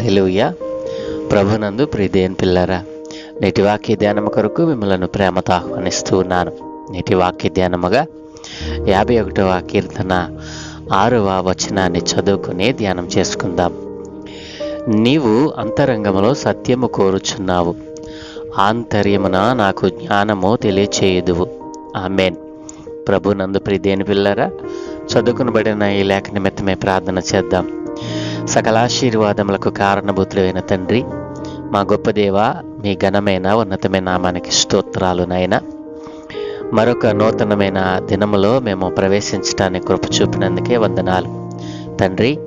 హల్లెలూయా. ప్రభునందు ప్రిదేన్ పిల్లరా నేటి వాక్య ధ్యానం కొరకు మిమ్మల్ని ప్రేమతో ఆహ్వానిస్తూ ఉన్నాను. నేటి వాక్య ధ్యానముగా యాభై ఒకటవ కీర్తన ఆరవ వచనాన్ని చదువుకుని ధ్యానం చేసుకుందాం. నీవు అంతరంగములో సత్యము కోరుచున్నావు. ఆంతర్యమున నాకు జ్ఞానము తెలియచేయుదువు. ఆమెన్. ప్రభునందు నందు పిల్లరా చదువుకునబడిన ఈ లేఖ నిమిత్తమే ప్రార్థన చేద్దాం. సకలాశీర్వాదములకు కారణభూతులైన తండ్రి మా గొప్ప దేవ మీ ఘనమైన ఉన్నతమైన నామానికి స్తోత్రాలు నాయన. మరొక నూతనమైన దినములో మేము ప్రవేశించడానికి కృప చూపినందుకే వందనాలు. తండ్రి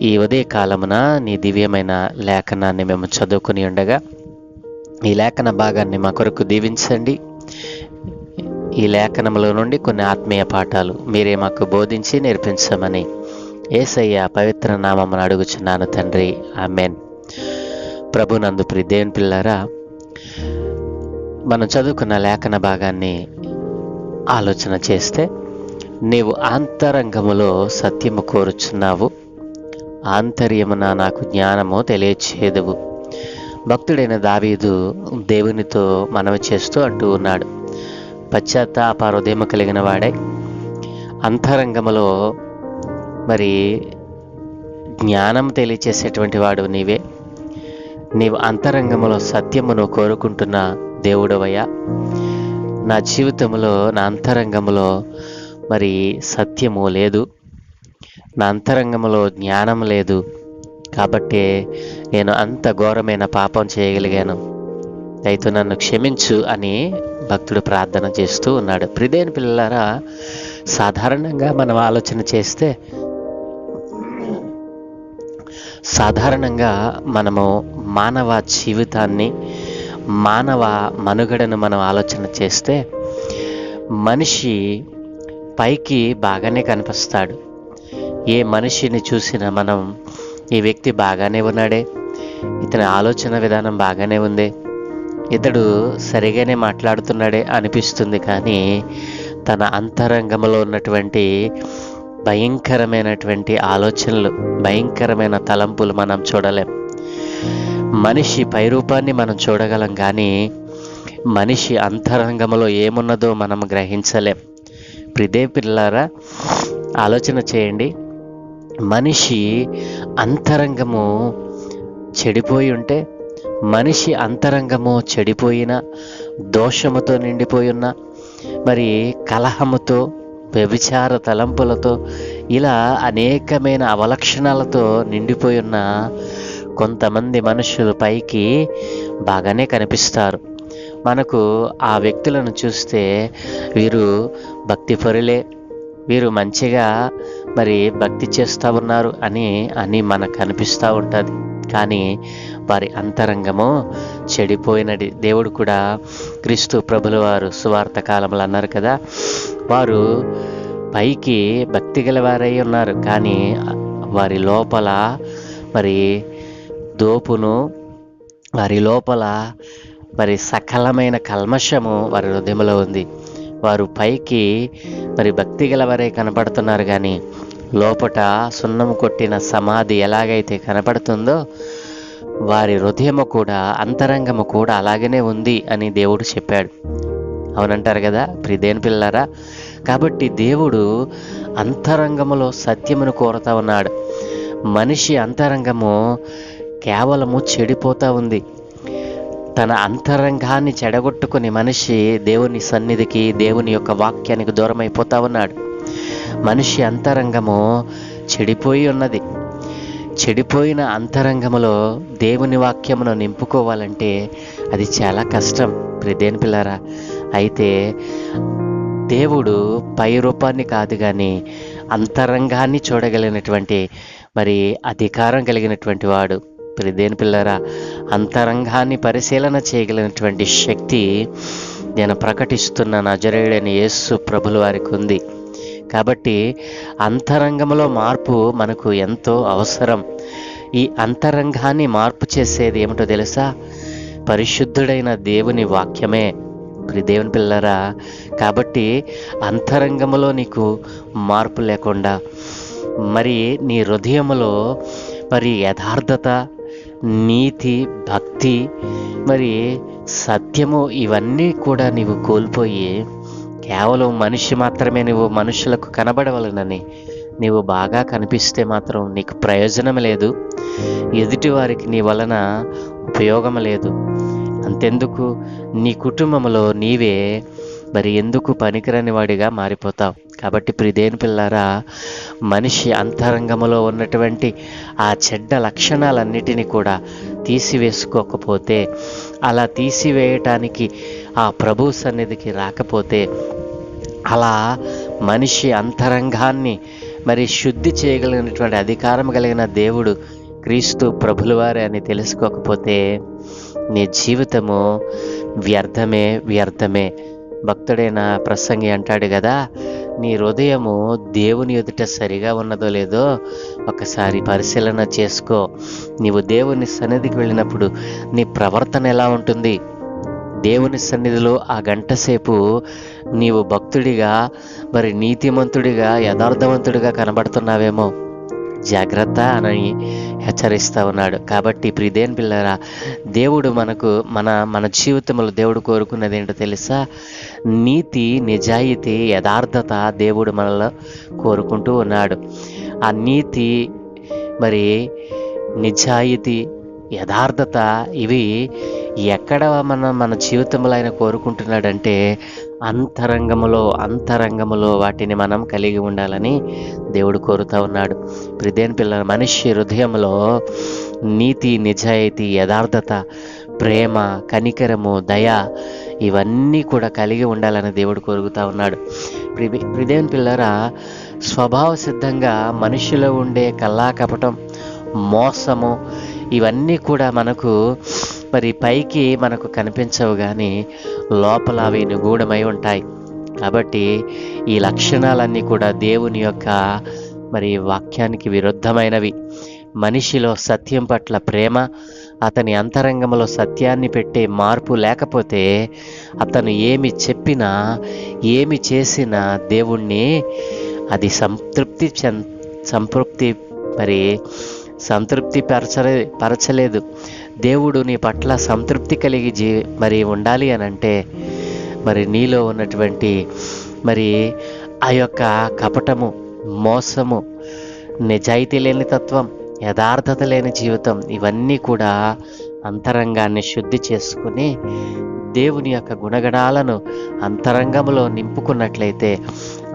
ఈ ఉదయ కాలమున నీ దివ్యమైన లేఖనాన్ని మేము చదువుకుని ఉండగా ఈ లేఖన భాగాన్ని మా కొరకు దీవించండి. ఈ లేఖనములో నుండి కొన్ని ఆత్మీయ పాఠాలు మీరే మాకు బోధించి నేర్పించమని ఏసయ్య పవిత్ర నామమును అడుగుచున్నాను తండ్రి. ఆమెన్. ప్రభునందు ప్రి దేవుని పిల్లారా మనం చదువుకున్న లేఖన భాగాన్ని ఆలోచన చేస్తే నీవు ఆంతరంగములో సత్యము కోరుచున్నావు. ఆంతర్యమున నాకు జ్ఞానము తెలియచేదువు భక్తుడైన దావీదు దేవునితో మనవి చేస్తూ అంటూ ఉన్నాడు. పశ్చాత్తాప హృదయం కలిగిన వాడే అంతరంగములో మరి జ్ఞానం తెలియచేసేటువంటి వాడు నీవే. నీవు అంతరంగంలో సత్యమును కోరుకుంటున్న దేవుడవయ్యా. నా జీవితంలో నా అంతరంగములో మరి సత్యము లేదు. నా అంతరంగములో జ్ఞానం లేదు. కాబట్టి నేను అంత ఘోరమైన పాపం చేయగలిగాను. అయితే నన్ను క్షమించు అని భక్తుడు ప్రార్థన చేస్తూ ఉన్నాడు. ప్రిదేని పిల్లలారా సాధారణంగా మనం ఆలోచన చేస్తే సాధారణంగా మనము మానవ జీవితాన్ని మానవ మనుగడను మనం ఆలోచన చేస్తే మనిషి పైకి బాగానే కనిపిస్తాడు. ఏ మనిషిని చూసినా మనం ఈ వ్యక్తి బాగానే ఉన్నాడే ఇతని ఆలోచన విధానం బాగానే ఉంది ఇతడు సరిగానే మాట్లాడుతున్నాడే అనిపిస్తుంది కానీ తన అంతరంగంలో ఉన్నటువంటి భయంకరమైనటువంటి ఆలోచనలు భయంకరమైన తలంపులు మనం చూడలేం. మనిషి పైరూపాన్ని మనం చూడగలం కానీ మనిషి అంతరంగంలో ఏమున్నదో మనం గ్రహించలేం. ప్రిదే పిల్లారా ఆలోచన చేయండి. మనిషి అంతరంగము చెడిపోయి ఉంటే మనిషి అంతరంగము చెడిపోయిన దోషముతో నిండిపోయి ఉన్న మరి కలహముతో వ్యభిచార తలంపులతో ఇలా అనేకమైన అవలక్షణాలతో నిండిపోయి ఉన్న కొంతమంది మనుషులు పైకి బాగానే కనిపిస్తారు. మనకు ఆ వ్యక్తులను చూస్తే వీరు భక్తిపరులే వీరు మంచిగా మరి భక్తి చేస్తూ ఉన్నారు అని అని మనకు అనిపిస్తూ ఉంటుంది. కానీ వారి అంతరంగము చెడిపోయినది. దేవుడు కూడా క్రీస్తు ప్రభుల వారు సువార్త కాలంలో అన్నారు కదా వారు పైకి భక్తి గలవారై ఉన్నారు. కానీ వారి లోపల మరి దోపును వారి లోపల మరి సకలమైన కల్మషము వారి హృదయంలో ఉంది. వారు పైకి మరి భక్తి గలవారే కనపడుతున్నారు కానీ లోపట సున్నం కొట్టిన సమాధి ఎలాగైతే కనపడుతుందో వారి హృదయము కూడా అంతరంగము కూడా అలాగనే ఉంది అని దేవుడు చెప్పాడు. అవునంటారు కదా ప్రిదేన్ పిల్లరా కాబట్టి దేవుడు అంతరంగములో సత్యమును కోరుతా ఉన్నాడు. మనిషి అంతరంగము కేవలము చెడిపోతూ ఉంది. తన అంతరంగాన్ని చెడగొట్టుకుని మనిషి దేవుని సన్నిధికి దేవుని యొక్క వాక్యానికి దూరం అయిపోతా ఉన్నాడు. మనిషి అంతరంగము చెడిపోయి ఉన్నది. చెడిపోయిన అంతరంగములో దేవుని వాక్యమును నింపుకోవాలంటే అది చాలా కష్టం. ప్రదేని పిల్లరా అయితే దేవుడు పై రూపాన్ని కాదు కానీ అంతరంగాన్ని చూడగలిగినటువంటి మరి అధికారం కలిగినటువంటి వాడు. ప్రదేని పిల్లరా అంతరంగాన్ని పరిశీలన చేయగలిగినటువంటి శక్తి నేను ప్రకటిస్తున్న నజరేయుడైన యేసు ప్రభుల వారికి ఉంది. కాబట్టి అంతరంగంలో మార్పు మనకు ఎంతో అవసరం. ఈ అంతరంగాన్ని మార్పు చేసేది ఏమిటో తెలుసా? పరిశుద్ధుడైన దేవుని వాక్యమే. ప్రి దేవుని పిల్లరా కాబట్టి అంతరంగములో నీకు మార్పు లేకుండా మరి నీ హృదయములో మరి యథార్థత నీతి భక్తి మరి సత్యము ఇవన్నీ కూడా నీవు కోల్పోయి కేవలం మనిషి మాత్రమే నువ్వు మనుషులకు కనబడవలనని నీవు బాగా కనిపిస్తే మాత్రం నీకు ప్రయోజనం లేదు. ఎదుటి వారికి నీ వలన ఉపయోగం లేదు. అంతెందుకు? నీ కుటుంబంలో నీవే మరి ఎందుకు పనికిరాని వాడిగా మారిపోతావు? కాబట్టి ప్రిదేని పిల్లారా మనిషి అంతరంగంలో ఉన్నటువంటి ఆ చెడ్డ లక్షణాలన్నిటినీ కూడా తీసివేసుకోకపోతే అలా తీసివేయటానికి ఆ ప్రభు సన్నిధికి రాకపోతే అలా మనిషి అంతరంగాన్ని మరి శుద్ధి చేయగలిగినటువంటి అధికారం కలిగిన దేవుడు క్రీస్తు ప్రభులవారే అని తెలుసుకోకపోతే నీ జీవితము వ్యర్థమే వ్యర్థమే. భక్తుడైన ప్రసంగి అంటాడు కదా నీ హృదయము దేవుని ఎదుట సరిగా ఉన్నదో లేదో ఒకసారి పరిశీలన చేసుకో. నీవు దేవుని సన్నిధికి వెళ్ళినప్పుడు నీ ప్రవర్తన ఎలా ఉంటుంది? దేవుని సన్నిధిలో ఆ గంట సేపు నీవు భక్తుడిగా మరి నీతిమంతుడిగా యథార్థవంతుడిగా కనబడుతున్నావేమో? జాగ్రత్త అని హెచ్చరిస్తూ ఉన్నాడు. కాబట్టి ప్రిదేన్ పిల్లరా దేవుడు మనకు మన మన జీవితంలో దేవుడు కోరుకున్నది ఏంటో తెలుసా? నీతి నిజాయితీ యథార్థత దేవుడు మనలో కోరుకుంటూ ఉన్నాడు. ఆ నీతి మరి నిజాయితీ యథార్థత ఇవి ఎక్కడ మన మన జీవితంలో ఆయన కోరుకుంటున్నాడంటే అంతరంగములో అంతరంగములో వాటిని మనం కలిగి ఉండాలని దేవుడు కోరుతా ఉన్నాడు. ప్రదేని పిల్లల మనిషి హృదయంలో నీతి నిజాయితీ యథార్థత ప్రేమ కనికరము దయ ఇవన్నీ కూడా కలిగి ఉండాలని దేవుడు కోరుకుతా ఉన్నాడు. ప్రి ప్రిదేన్ పిల్లరా స్వభావ సిద్ధంగా మనిషిలో ఉండే కల్లా కపటం మోసము ఇవన్నీ కూడా మనకు మరి పైకి మనకు కనిపించవు కానీ లోపల అవి నిగూఢమై ఉంటాయి. కాబట్టి ఈ లక్షణాలన్నీ కూడా దేవుని యొక్క మరి వాక్యానికి విరుద్ధమైనవి. మనిషిలో సత్యం పట్ల ప్రేమ అతని అంతరంగంలో సత్యాన్ని పెట్టే మార్పు లేకపోతే అతను ఏమి చెప్పినా ఏమి చేసినా దేవుణ్ణి అది సంతృప్తి సంతృప్తి మరి సంతృప్తి పరచలే పరచలేదు. దేవుడు నీ పట్ల సంతృప్తి కలిగి జీ మరి ఉండాలి అని అంటే మరి నీలో ఉన్నటువంటి మరి ఆ యొక్క కపటము మోసము నిజాయితీ లేని తత్వం యథార్థత లేని జీవితం ఇవన్నీ కూడా అంతరంగాన్ని శుద్ధి చేసుకుని దేవుని యొక్క గుణగణాలను అంతరంగంలో నింపుకున్నట్లయితే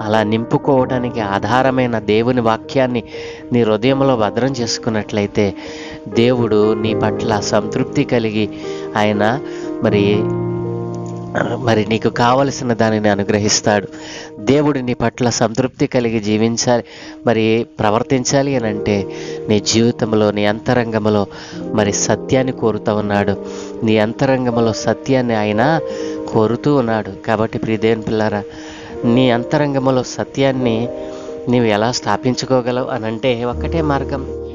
అలా నింపుకోవడానికి ఆధారమైన దేవుని వాక్యాన్ని నీ హృదయంలో భద్రం చేసుకున్నట్లయితే దేవుడు నీ పట్ల సంతృప్తి కలిగి ఆయన మరి మరి నీకు కావలసిన దానిని అనుగ్రహిస్తాడు. దేవుడు నీ పట్ల సంతృప్తి కలిగి జీవించాలి మరి ప్రవర్తించాలి అని అంటే నీ జీవితంలో నీ అంతరంగంలో మరి సత్యాన్ని కోరుతూ ఉన్నాడు. నీ అంతరంగంలో సత్యాన్ని ఆయన కోరుతూ ఉన్నాడు. కాబట్టి ప్రియదేవన్ పిల్లారా నీ అంతరంగంలో సత్యాన్ని నీవు ఎలా స్థాపించుకోగలవు అని అంటే ఒక్కటే మార్గం.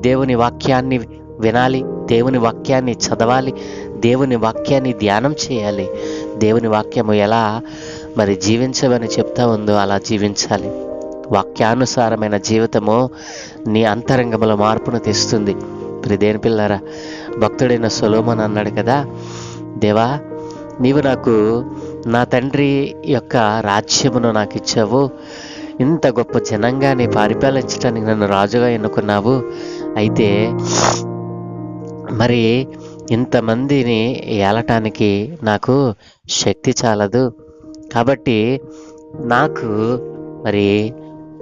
దేవుని వాక్యాన్ని వినాలి దేవుని వాక్యాన్ని చదవాలి దేవుని వాక్యాన్ని ధ్యానం చేయాలి. దేవుని వాక్యము ఎలా మరి జీవించమని చెప్తా ఉందో అలా జీవించాలి. వాక్యానుసారమైన జీవితము నీ అంతరంగంలో మార్పును తెస్తుంది. ప్రిదేని పిల్లరా భక్తుడైన సొలోమన్ అన్నాడు కదా దేవా నీవు నాకు నా తండ్రి యొక్క రాజ్యమును నాకు ఇచ్చావు. ఇంత గొప్ప జనంగా నీ పరిపాలించడానికి నన్ను రాజుగా ఎన్నుకున్నావు. అయితే మరి ఇంతమందిని ఏలటానికి నాకు శక్తి చాలదు. కాబట్టి నాకు మరి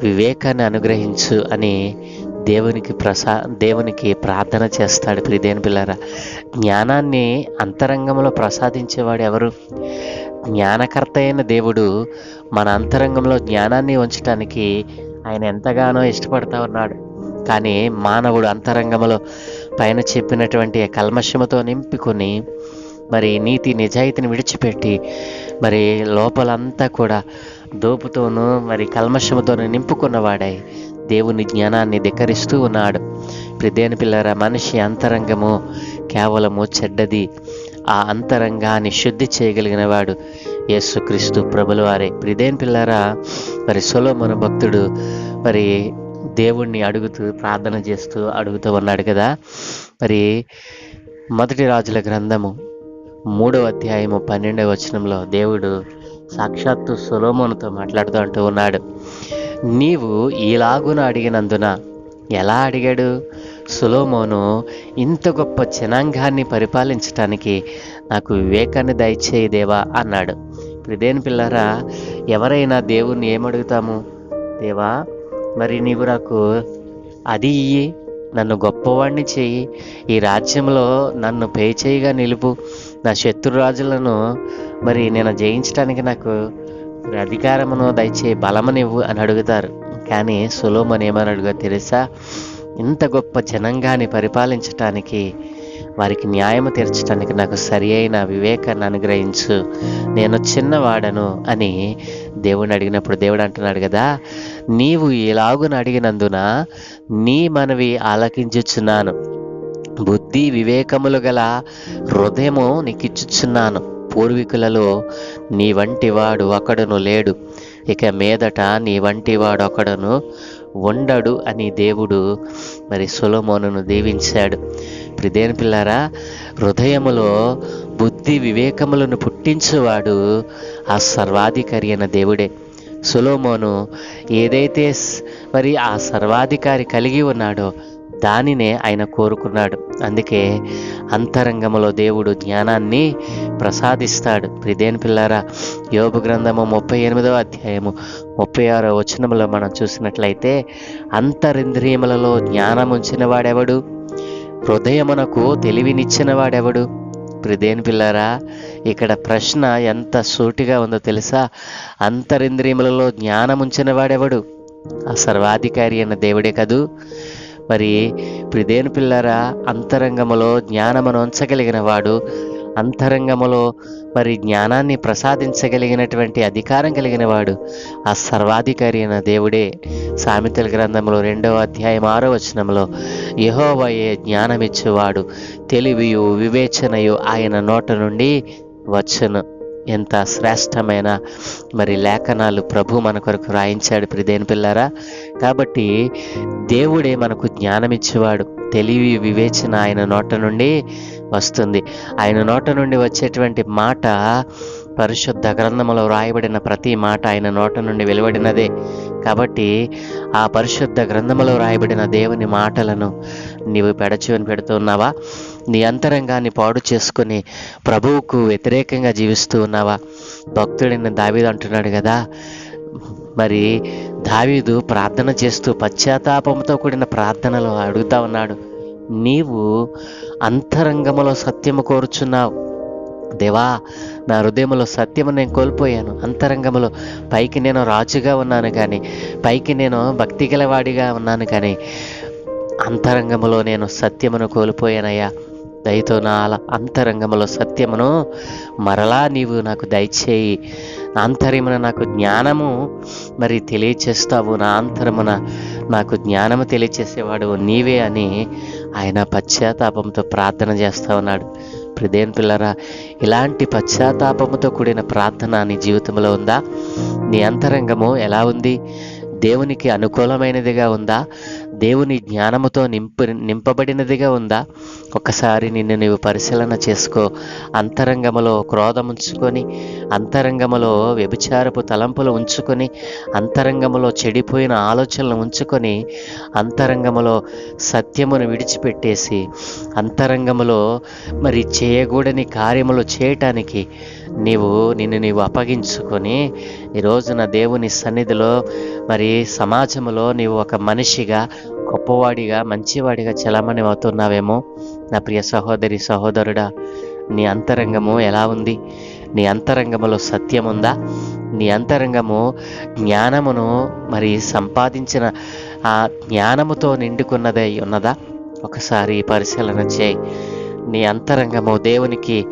వివేకాన్ని అనుగ్రహించు అని దేవునికి ప్రసా దేవునికి ప్రార్థన చేస్తాడు ప్రిదేని పిల్లరా జ్ఞానాన్ని అంతరంగంలో ప్రసాదించేవాడు ఎవరు? జ్ఞానకర్త అయిన దేవుడు మన అంతరంగంలో జ్ఞానాన్ని ఉంచటానికి ఆయన ఎంతగానో ఇష్టపడతా ఉన్నాడు. కానీ మానవుడు అంతరంగంలో పైన చెప్పినటువంటి కల్మషముతో నింపుకొని మరి నీతి నిజాయితీని విడిచిపెట్టి మరి లోపలంతా కూడా దోపుతోనూ మరి కల్మషముతోనూ నింపుకున్నవాడై దేవుని జ్ఞానాన్ని ధిక్కరిస్తూ ఉన్నాడు. ప్రదేని పిల్లర మనిషి అంతరంగము కేవలము చెడ్డది. ఆ అంతరంగాన్ని శుద్ధి చేయగలిగిన వాడు యేసుక్రీస్తు ప్రభులవారే. ప్రిదేన్ పిల్లరా మరి సొలోమన భక్తుడు మరి దేవుణ్ణి అడుగుతూ ప్రార్థన చేస్తూ అడుగుతూ ఉన్నాడు కదా. మరి మొదటి రాజుల గ్రంథము మూడవ అధ్యాయము పన్నెండవ వచనంలో దేవుడు సాక్షాత్తు సొలోమోనుతో మాట్లాడుతూ అంటూ ఉన్నాడు. నీవు ఈలాగున అడిగినందున ఎలా అడిగాడు? సులోమోను ఇంత గొప్ప జనాంగాన్ని పరిపాలించటానికి నాకు వివేకాన్ని దయచేయి దేవా అన్నాడు. ఇప్పుడు దేని పిల్లరా? ఎవరైనా దేవుణ్ణి ఏమడుగుతాము? దేవా మరి నీవు నాకు అది ఇయ్యి నన్ను గొప్పవాణ్ణి చెయ్యి ఈ రాజ్యంలో నన్ను పేచేయిగా నిలుపు నా శత్రురాజులను మరి నేను జయించడానికి నాకు అధికారమును దయచేయి బలమనివ్వు అని అడుగుతారు. కానీ సులోమన్ ఏమని అడుగు తెలుసా? ఇంత గొప్ప జనంగాన్ని పరిపాలించటానికి వారికి న్యాయము తీర్చడానికి నాకు సరి అయిన వివేకాన్ని అనుగ్రహించు. నేను చిన్నవాడను అని దేవుని అడిగినప్పుడు దేవుడు అంటున్నాడు కదా నీవు ఇలాగున అడిగినందున నీ మనవి ఆలకించుచున్నాను. బుద్ధి వివేకములు గల హృదయము నీకిచ్చుచున్నాను. పూర్వీకులలో నీ వంటి వాడు ఒకడును లేడు. ఇక మీదట నీ వంటి వాడు ఒకడును ఉండడు అని దేవుడు మరి సులమోనును దీవించాడు. ప్రిదేని పిల్లారా హృదయములో బుద్ధి వివేకములను పుట్టించువాడు ఆ సర్వాధికారి అయిన దేవుడే. సులోమోను ఏదైతే మరి ఆ సర్వాధికారి కలిగి ఉన్నాడో దానినే ఆయన కోరుకున్నాడు. అందుకే అంతరంగములో దేవుడు జ్ఞానాన్ని ప్రసాదిస్తాడు. ప్రిదేని పిల్లారా యోగ గ్రంథము ముప్పై ఎనిమిదవ అధ్యాయము ముప్పై ఆరో వచనములో మనం చూసినట్లయితే అంతరింద్రియములలో జ్ఞానం ఉంచిన వాడెవడు హృదయమునకు తెలివినిచ్చిన వాడెవడు ప్రిదేని పిల్లారా ఇక్కడ ప్రశ్న ఎంత సూటిగా ఉందో తెలుసా? అంతరింద్రియములలో జ్ఞానముంచిన వాడెవడు? ఆ సర్వాధికారి అన్న దేవుడే కదూ? మరి ప్రిదేని పిల్లరా అంతరంగములో జ్ఞానమును ఉంచగలిగిన వాడు అంతరంగములో మరి జ్ఞానాన్ని ప్రసాదించగలిగినటువంటి అధికారం కలిగిన వాడు ఆ సర్వాధికారి అయిన దేవుడే. సామెతల గ్రంథంలో రెండవ అధ్యాయం ఆరో వచనంలో యహోవయే జ్ఞానమిచ్చేవాడు తెలివియు వివేచనయు ఆయన నోట నుండి వచ్చను. ఎంత శ్రేష్టమైన మరి లేఖనాలు ప్రభు మన కొరకు రాయించాడు ప్రిదేని పిల్లారా. కాబట్టి దేవుడే మనకు జ్ఞానమిచ్చేవాడు తెలివి వివేచన ఆయన నోట నుండి వస్తుంది. ఆయన నోట నుండి వచ్చేటువంటి మాట పరిశుద్ధ గ్రంథములో వ్రాయబడిన ప్రతి మాట ఆయన నోట నుండి వెలువడినదే. కాబట్టి ఆ పరిశుద్ధ గ్రంథములో వ్రాయబడిన దేవుని మాటలను నీవు పెడచెవిని పెడుతున్నావా నీ అంతరంగాన్ని పాడు చేసుకొని ప్రభువుకు వ్యతిరేకంగా జీవిస్తూ ఉన్నావా? భక్తుడిని దావీదు అంటున్నాడు కదా మరి దావీదు ప్రార్థన చేస్తూ పశ్చాత్తాపంతో కూడిన ప్రార్థనలో అడుగుతా ఉన్నాడు. నీవు అంతరంగములో సత్యము కోరుచున్నావు. దేవా నా హృదయంలో సత్యము నేను కోల్పోయాను. అంతరంగములో పైకి నేను రాజుగా ఉన్నాను కానీ పైకి నేను భక్తి గలవాడిగా ఉన్నాను కానీ అంతరంగములో నేను సత్యమును కోల్పోయానయ్యా. దయతో నా అంతరంగంలో అంతరంగములో సత్యమును మరలా నీవు నాకు దయచేయి. అంతరమున నాకు జ్ఞానము మరి తెలియచేస్తావు. నా అంతరమున నాకు జ్ఞానము తెలియచేసేవాడు నీవే అని ఆయన పశ్చాత్తాపంతో ప్రార్థన చేస్తూ ఉన్నాడు. ప్రదేన్ పిల్లరా ఇలాంటి పశ్చాత్తాపముతో కూడిన ప్రార్థన నీ జీవితంలో ఉందా? నీ అంతరంగము ఎలా ఉంది? దేవునికి అనుకూలమైనదిగా ఉందా? దేవుని జ్ఞానముతో నింపు నింపబడినదిగా ఉందా? ఒకసారి నిన్ను నీవు పరిశీలన చేసుకో. అంతరంగములో క్రోధం ఉంచుకొని అంతరంగములో వ్యభిచారపు తలంపులు ఉంచుకొని అంతరంగములో చెడిపోయిన ఆలోచనలు ఉంచుకొని అంతరంగములో సత్యమును విడిచిపెట్టేసి అంతరంగములో మరి చేయకూడని కార్యములు చేయటానికి నీవు నిన్ను నీవు అప్పగించుకొని ఈ రోజున దేవుని సన్నిధిలో మరి సమాజంలో నీవు ఒక మనిషిగా గొప్పవాడిగా మంచివాడిగా చలామణి అవుతున్నావేమో నా ప్రియ సహోదరి సహోదరుడా నీ అంతరంగము ఎలా ఉంది? నీ అంతరంగములో సత్యం ఉందా? నీ అంతరంగము జ్ఞానమును మరి సంపాదించిన ఆ జ్ఞానముతో నిండుకున్నదై ఉన్నదా? ఒకసారి పరిశీలన చేయి. నీ అంతరంగము దేవునికి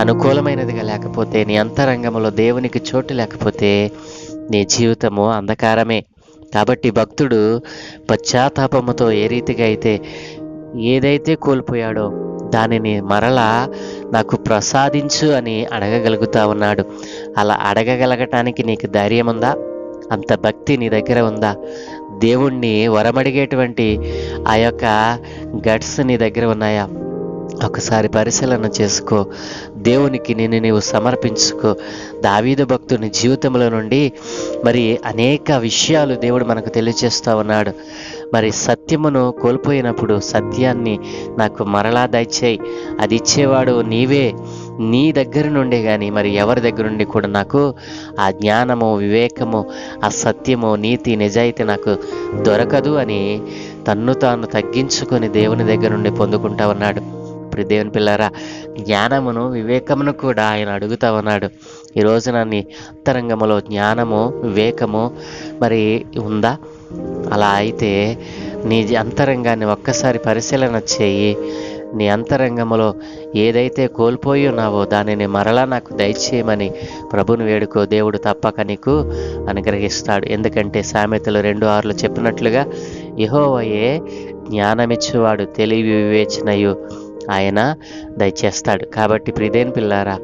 అనుకూలమైనదిగా లేకపోతే నీ అంతరంగములో దేవునికి చోటు లేకపోతే నీ జీవితము అంధకారమే. కాబట్టి భక్తుడు పశ్చాత్తాపముతో ఏ రీతిగా అయితే ఏదైతే కోల్పోయాడో దానిని మరలా నాకు ప్రసాదించు అని అడగగలుగుతా ఉన్నాడు. అలా అడగగలగటానికి నీకు ధైర్యం ఉందా అంత భక్తి నీ దగ్గర ఉందా? దేవుణ్ణి వరమడిగేటువంటి ఆ యొక్క గట్స్ నీ దగ్గర ఉన్నాయా? ఒకసారి పరిశీలన చేసుకో. దేవునికి నిన్ను నీవు సమర్పించుకో. దావీద భక్తుని జీవితంలో నుండి మరి అనేక విషయాలు దేవుడు మనకు తెలియజేస్తూ ఉన్నాడు. మరి సత్యమును కోల్పోయినప్పుడు సత్యాన్ని నాకు మరలా దయచేయి. అది ఇచ్చేవాడు నీవే. నీ దగ్గర నుండే కానీ మరి ఎవరి దగ్గర నుండి కూడా నాకు ఆ జ్ఞానము వివేకము ఆ సత్యము నీతి నిజాయితీ నాకు దొరకదు అని తన్ను తాను తగ్గించుకొని దేవుని దగ్గర నుండి పొందుకుంటా ఉన్నాడు. ఇప్పుడు దేవుని పిల్లారా జ్ఞానమును వివేకమును కూడా ఆయన అడుగుతా ఉన్నాడు. ఈ రోజున నీ అంతరంగములో జ్ఞానము వివేకము మరి ఉందా? అలా అయితే నీ అంతరంగాన్ని ఒక్కసారి పరిశీలన చేయి. నీ అంతరంగములో ఏదైతే కోల్పోయి ఉన్నావో దానిని మరలా నాకు దయచేయమని ప్రభుని వేడుకో దేవుడు తప్పక నీకు అనుగ్రహిస్తాడు. ఎందుకంటే సామెతలు రెండు ఆరులు చెప్పినట్లుగా యహోవయే జ్ఞానమిచ్చువాడు తెలివి వివేచనయు. ఆయన దయచేస్తాడు. కాబట్టి ప్రిదేన్ పిల్లారా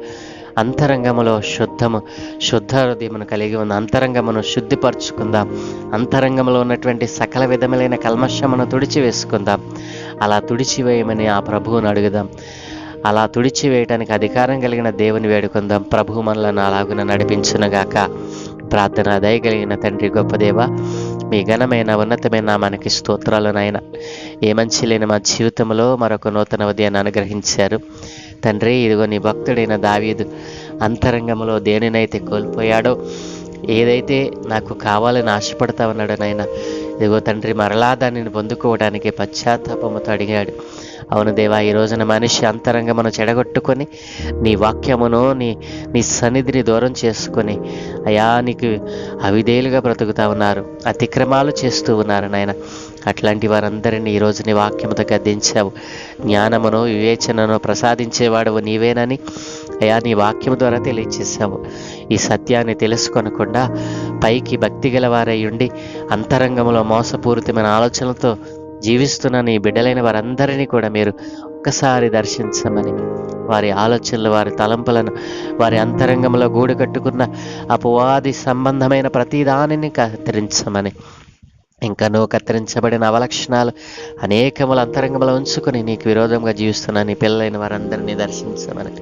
అంతరంగములో శుద్ధము శుద్ధ హృదయమును కలిగి ఉన్న అంతరంగమును శుద్ధిపరచుకుందాం. అంతరంగంలో ఉన్నటువంటి సకల విధములైన కల్మషమును తుడిచివేసుకుందాం. అలా తుడిచివేయమని ఆ ప్రభువును అడుగుదాం. అలా తుడిచివేయటానికి అధికారం కలిగిన దేవుని వేడుకుందాం. ప్రభు మనలను అలాగున నడిపించునుగాక. ప్రార్థన దయగలిగిన తండ్రి గొప్ప దేవ మీ ఘనమైన ఉన్నతమైన మనకి స్తోత్రాలు నాయన. ఏ మంచి లేని మా జీవితంలో మరొక నూతన ఉదయాన్ని అనుగ్రహించారు. తండ్రి ఇదిగో నీ భక్తుడైన దావీదు అంతరంగంలో దేనినైతే కోల్పోయాడో ఏదైతే నాకు కావాలని ఆశపడతా ఉన్నాడో నాయన ఇదిగో తండ్రి మరలా దానిని పొందుకోవడానికి పశ్చాత్తాపముతో అడిగాడు. అవును దేవా ఈ రోజున మనిషి అంతరంగమును చెడగొట్టుకొని నీ వాక్యమును నీ నీ సన్నిధిని దూరం చేసుకొని అయా నీకు అవిధేయులుగా బ్రతుకుతా ఉన్నారు అతిక్రమాలు చేస్తూ ఉన్నారు నాయన. అట్లాంటి వారందరినీ ఈరోజు నీ వాక్యముతో గద్దించావు. జ్ఞానమును వివేచనను ప్రసాదించేవాడవు నీవేనని అయా నీ వాక్యము ద్వారా తెలియచేశావు. ఈ సత్యాన్ని తెలుసుకొనకుండా పైకి భక్తి గల వారై ఉండి అంతరంగంలో మోసపూరితమైన ఆలోచనలతో జీవిస్తున్న నీ బిడ్డలైన వారందరినీ కూడా మీరు ఒక్కసారి దర్శించమని వారి ఆలోచనలు వారి తలంపులను వారి అంతరంగంలో గూడు కట్టుకున్న అపవాది సంబంధమైన ప్రతి దానిని కత్తిరించమని. ఇంకా నువ్వు కత్తిరించబడిన అవలక్షణాలు అనేకముల అంతరంగంలో ఉంచుకొని నీకు విరోధంగా జీవిస్తున్న నీ పిల్లలైన వారందరినీ దర్శించమని.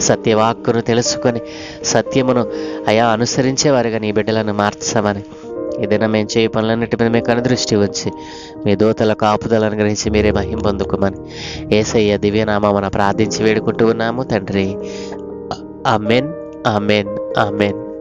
సత్యవాక్కును తెలుసుకొని సత్యమును అయా అనుసరించేవారుగా నీ బిడ్డలను మార్చమని. ఏదైనా మేము చేయ పనులన్నిటి మీద మీకు అనుదృష్టి వచ్చి మీ దూతల కాపుదలను అనుగ్రహించి మీరే మహిం పొందుకోమని ఏసయ్య దివ్యనామమున ప్రార్థించి వేడుకుంటూ ఉన్నాము తండ్రి. Amen amen amen